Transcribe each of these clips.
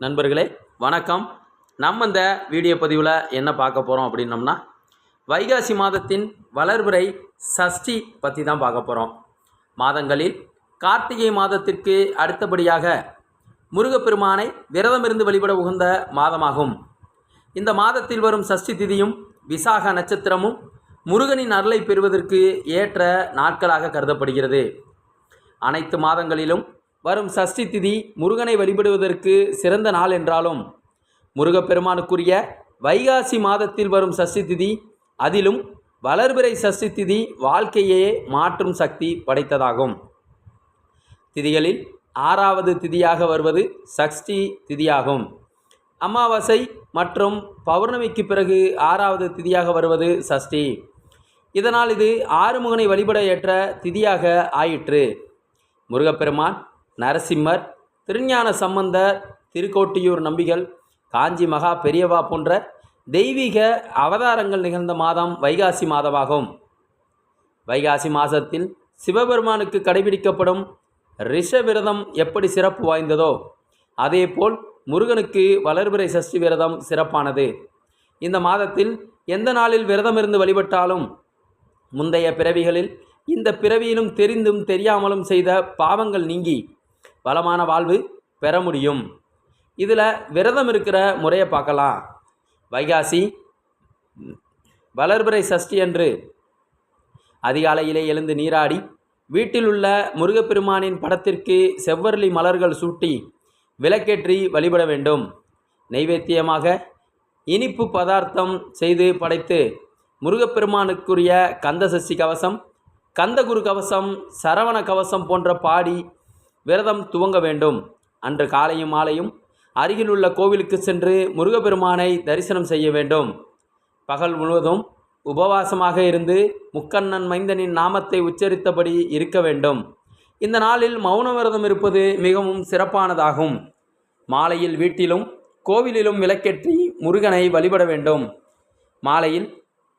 நண்பர்களே வணக்கம். நம்ம இந்த வீடியோ பதிவில் என்ன பார்க்க போகிறோம் அப்படின்னம்னா வைகாசி மாதத்தின் வளர்பிறை சஷ்டி பற்றி தான் பார்க்க போகிறோம் மாதங்களில் கார்த்திகை மாதத்திற்கு அடுத்தபடியாக முருகப்பெருமானை விரதமிருந்து வழிபட உகந்த மாதமாகும். இந்த மாதத்தில் வரும் சஷ்டி திதியும் விசாக நட்சத்திரமும் முருகனின் அருளை பெறுவதற்கு ஏற்ற நாட்களாக கருதப்படுகிறது. அனைத்து மாதங்களிலும் வரும் சஷ்டி திதி முருகனை வழிபடுவதற்கு சிறந்த நாள் என்றாலும் முருகப்பெருமானுக்குரிய வைகாசி மாதத்தில் வரும் சஷ்டி திதி அதிலும் வளர்பிறை சஷ்டி திதி வாழ்க்கையே மாற்றும் சக்தி படைத்ததாகும். திதிகளில் ஆறாவது திதியாக வருவது சஷ்டி திதியாகும். அமாவாசை மற்றும் பௌர்ணமிக்கு பிறகு ஆறாவது திதியாக வருவது சஷ்டி. இதனால் இது ஆறுமுகனை வழிபட ஏற்ற திதியாக ஆயிற்று. முருகப்பெருமான் நரசிம்மர் திருஞான சம்பந்தர் திருக்கோட்டியூர் நம்பிகள் காஞ்சி மகா பெரியவா போன்ற தெய்வீக அவதாரங்கள் நிகழ்ந்த மாதம் வைகாசி மாதமாகும். வைகாசி மாதத்தில் சிவபெருமானுக்கு கடைபிடிக்கப்படும் ரிஷ விரதம் எப்படி சிறப்பு வாய்ந்ததோ அதேபோல் முருகனுக்கு வளர்பிறை சஷ்டி விரதம் சிறப்பானது. இந்த மாதத்தில் எந்த நாளில் விரதம் இருந்து வழிபட்டாலும் முந்தைய பிறவிகளில் இந்த பிறவியிலும் தெரிந்தும் தெரியாமலும் செய்த பாவங்கள் நீங்கி வளமான வாழ்வு பெற முடியும். இதில் விரதம் இருக்கிற முறையை பார்க்கலாம். வைகாசி வளர்பிறை சஷ்டி அன்று அதிகாலையிலே எழுந்து நீராடி வீட்டில் உள்ள முருகப்பெருமானின் படத்திற்கு செவ்வரளி மலர்கள் சூட்டி விளக்கேற்றி வழிபட வேண்டும். நைவேத்தியமாக இனிப்பு பதார்த்தம் செய்து படைத்து முருகப்பெருமானுக்குரிய கந்த சஷ்டி கவசம் கந்தகுரு கவசம் சரவண கவசம் போன்ற பாடி விரதம் துவங்க வேண்டும். அன்று காலையும் மாலையும் அருகிலுள்ள கோவிலுக்கு சென்று முருகப்பெருமானை தரிசனம் செய்ய வேண்டும். பகல் முழுவதும் உபவாசமாக இருந்து முக்கண்ணன் மைந்தனின் நாமத்தை உச்சரித்தபடி இருக்க வேண்டும். இந்த நாளில் மௌன விரதம் இருப்பது மிகவும் சிறப்பானதாகும். மாலையில் வீட்டிலும் கோவிலிலும் விளக்கேற்றி முருகனை வழிபட வேண்டும். மாலையில்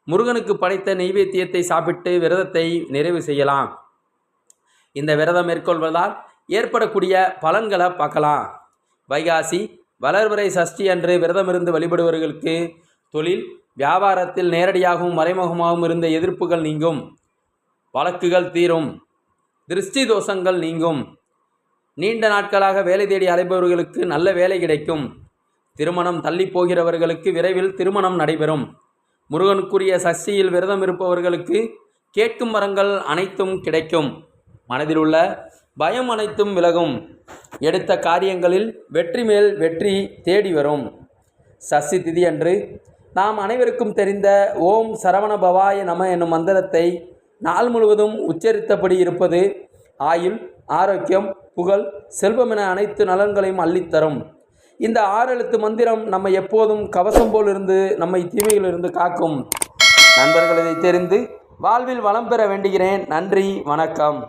முருகனுக்கு படைத்த நெய்வேத்தியத்தை சாப்பிட்டு விரதத்தை நிறைவு செய்யலாம். இந்த விரதம் மேற்கொள்வதால் ஏற்படக்கூடிய பலன்களை பார்க்கலாம். வைகாசி வளர்வரை சஷ்டி அன்று விரதமிருந்து வழிபடுபவர்களுக்கு தொழில் வியாபாரத்தில் நேரடியாகவும் மறைமுகமாகவும் இருந்த எதிர்ப்புகள் நீங்கும். வழக்குகள் தீரும். திருஷ்டி தோஷங்கள் நீங்கும். நீண்ட நாட்களாக வேலை தேடி அலைபவர்களுக்கு நல்ல வேலை கிடைக்கும். திருமணம் தள்ளி போகிறவர்களுக்கு விரைவில் திருமணம் நடைபெறும். முருகனுக்குரிய சஷ்டியில் விரதம் இருப்பவர்களுக்கு கேட்கும் மரங்கள் அனைத்தும் கிடைக்கும். மனதில் உள்ள பயம் அனைத்தும் விலகும். எடுத்த காரியங்களில் வெற்றி மேல் வெற்றி தேடி வரும். சசி திதி அன்று நாம் அனைவருக்கும் தெரிந்த ஓம் சரவண பவாய நம என்னும் மந்திரத்தை நாள் முழுவதும் உச்சரித்தபடி இருப்பது ஆயுள் ஆரோக்கியம் புகழ் செல்வம் என அனைத்து நலன்களையும் அள்ளித்தரும். இந்த ஆறெழுத்து மந்திரம் நம்மை எப்போதும் கவசம் போல் இருந்து நம்மை தீமையிலிருந்து காக்கும். நண்பர்கள் இதை தெரிந்து வாழ்வில் வளம் பெற வேண்டுகிறேன். நன்றி வணக்கம்.